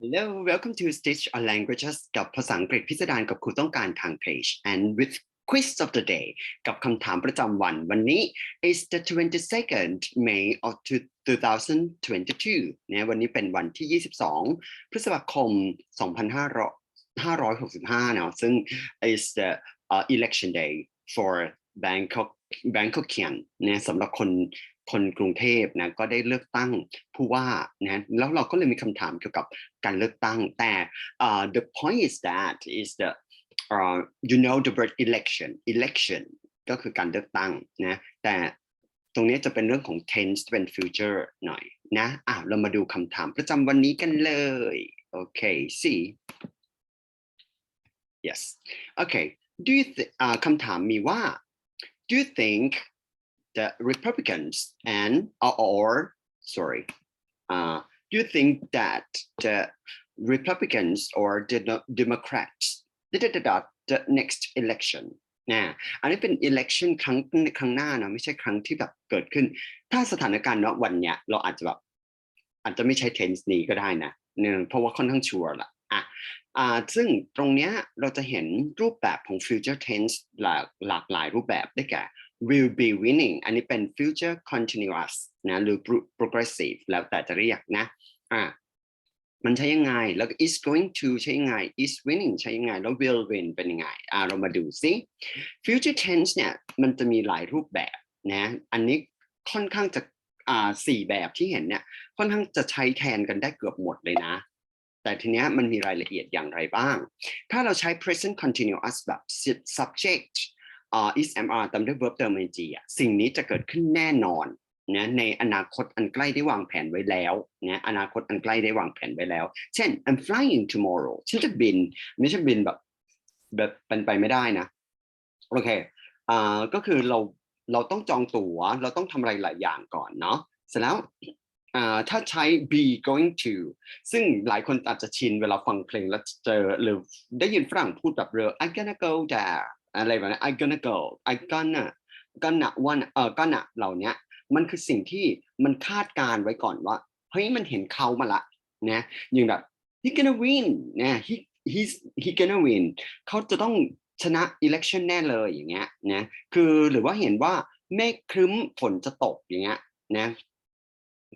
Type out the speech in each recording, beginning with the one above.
Hello welcome to Stitch on Languages กับภาษาอังกฤษพิสดารกับครูต้องการทาง page and with quiz of the day กับคำถามประจำวันวันนี้ is the 22nd May of 2022นะวันนี้เป็นวันที่ 22 พฤษภาคม 2565เนาะซึ่ง is the uh, election day for Bangkok Bangkokian นะสำหรับคน คนกรุงเทพนะก็ได้เลือกตั้งผู้ว่านะแล้วเราก็เลยมีคำถามเกี่ยวกับการเลือกตั้งแต่ uh, the point is that is the uh, you know the word election election ก็คือการเลือกตั้งนะแต่ตรงนี้จะเป็นเรื่องของ tense เป็น future หน่อยนะอะเรามาดูคำถามประจำวันนี้กันเลยโอเค see yes okay do you th- อ่าคำถามมีว่า do you think the Republicans and or, sorry uh, do you think that the Republicans or the Democrats the, the, the, the next election นะอันนี้เป็น election ครั้งครั้งหน้านะไม่ใช่ครั้งที่แบบเกิดขึ้น ถ้าสถานการณ์ณวันเนี้ยเราอาจจะแบบอาจจะไม่ใช้ tense นี้ก็ได้นะเนื่องเพราะว่าค่อนข้างชัวร์ละอะอ่าซึ่งตรงเนี้ยเราจะเห็นรูปแบบของ future tense หลากหลากหลายรูปแบบได้แก่ will be winning อันนี้เป็น future continuous นะหรือ progressive แล้วแต่จะเรียกนะอ่ามันใช้ยังไง แล้ว is going to ใช้ยังไง is winning ใช้ยังไง แล้ว will win เป็นยังไงอ่าเรามาดูซิ future tense เนี่ยมันจะมีหลายรูปแบบนะอันนี้ค่อนข้างจะอ่าสี่แบบที่เห็นเนี่ยค่อนข้างจะใช้แทนกันได้เกือบหมดเลยนะ แต่ทีเนี้ยมันมีรายละเอียดอย่างไรบ้าง ถ้าเราใช้ present continuous แบบ subject is am are ตามด้วย verb เติม ing อะสิ่งนี้จะเกิดขึ้นแน่นอนนะในอนาคตอันใกล้ได้วางแผนไว้แล้วนะอนาคตอันใกล้ได้วางแผนไว้แล้ว เช่น I'm flying tomorrow ฉันจะบิน ไม่ใช่บินแบบแบบเป็นไปไม่ได้นะ โอเคอ่าก็คือเราเราต้องจองตั๋ว เราต้องทำอะไรหลายอย่างก่อนเนาะเสร็จแล้วอ่าถ้าใช้ be going to ซึ่งหลายคนอาจจะชินเวลาฟังเพลงแล้วเจอหรือได้ยินฝรั่งพูดแบบเรือ I gonna go there อะไรแบบนี้ I gonna go I gonna gonna one เออ gonna เหล่านี้มันคือสิ่งที่มันคาดการณ์ไว้ก่อนว่าเฮ้ยมันเห็นเขามาละนะอย่างแบบ he gonna win นะ he he's he gonna win เขาจะต้องชนะ election แน่เลยอย่างเงี้ยนะคือหรือว่าเห็นว่าเมฆครึ้มฝนจะตกอย่างเงี้ยนะ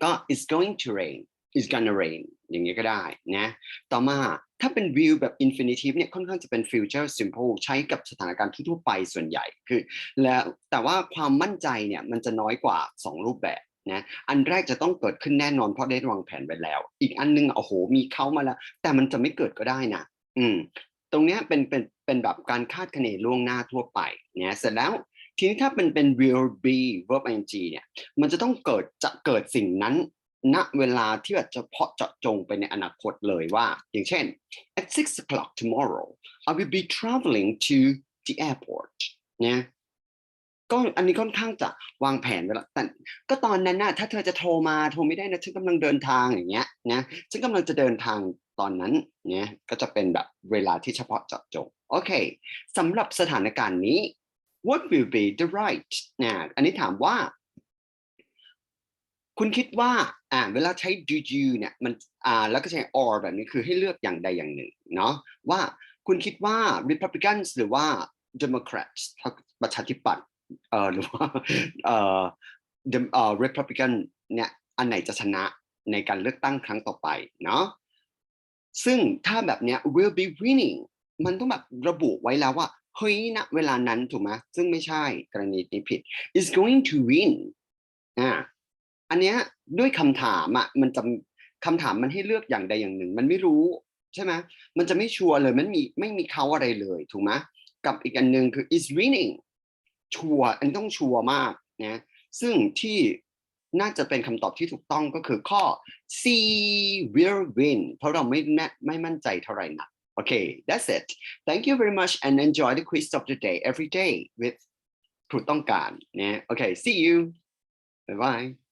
ก็ it's going to rain is gonna rain อย่างเงี้ยก็ได้นะ ต่อมาถ้าเป็น will แบบ infinitive เนี่ยค่อนข้างจะเป็น future simple ใช้กับสถานการณ์ทั่วไปส่วนใหญ่คือ แล้วแต่ว่าความมั่นใจเนี่ยมันจะน้อยกว่า 2 รูปแบบนะอันแรกจะต้องเกิดขึ้นแน่นอนเพราะได้วางแผนไว้แล้ว อีกอันนึงโอ้โหมีเข้ามาแล้ว แต่มันจะไม่เกิดก็ได้นะอืมตรงเนี้ยเป็นเป็นเป็นแบบการคาดคะเนล่วงหน้าทั่วไปเนี่ยเสร็จแล้วทีนี้ถ้าเป็นเป็น will be verb ing เนี่ยมันจะต้องเกิดจะเกิดสิ่งนั้น ณเวลาที่แบบเฉพาะเจาะจงไปในอนาคตเลยว่า อย่างเช่น at six o'clock tomorrow I will be traveling to the airport เนี่ยก็อันนี้ค่อนข้างจะวางแผนไว้แล้วแต่ก็ตอนนั้นน่ะถ้าเธอจะโทรมาโทรไม่ได้นะฉันกำลังเดินทางอย่างเงี้ยนะฉันกำลังจะเดินทางตอนนั้นเนี่ยก็จะเป็นแบบเวลาที่เฉพาะเจาะจงโอเคสำหรับสถานการณ์นี้ what will be the right นะอันนี้ถามว่า คุณคิดว่าอ่าเวลาใช้ do you เนี่ยมันอ่าแล้วก็ใช้ or แบบนี้คือให้เลือกอย่างใดอย่างหนึ่งเนาะว่าคุณคิดว่า Republicans หรือว่า Democrats ประชาธิปัตย์เอ่อหรือว่าเอ่อเอ่อ Republican เนี่ยอันไหนจะชนะในการเลือกตั้งครั้งต่อไปเนาะซึ่งถ้าแบบเนี้ย will be winning มันต้องแบบระบุไว้แล้วว่าเฮ้ยณเวลานั้นถูกไหมซึ่งไม่ใช่กรณีนี้ผิด is going to win อ่า อันเนี้ยด้วยคำถามอะมันจะคำถามมันให้เลือกอย่างใดอย่างหนึ่ง มันไม่รู้ใช่ไหมมันจะไม่ชัวร์เลยมันมีไม่มีเขาอะไรเลยถูกไหมกับอีกอันหนึ่งคือ is winning ชัวร์อันต้องชัวร์มากนะซึ่งที่น่าจะเป็นคำตอบที่ถูกต้องก็คือข้อ C will win เพราะเราไม่แน่ไม่มั่นใจเท่าไหร่นัก Okay, that's it. Thank you very much and enjoy the quiz of the day every day with ครูต้องการนะ Okay, see you. Bye bye.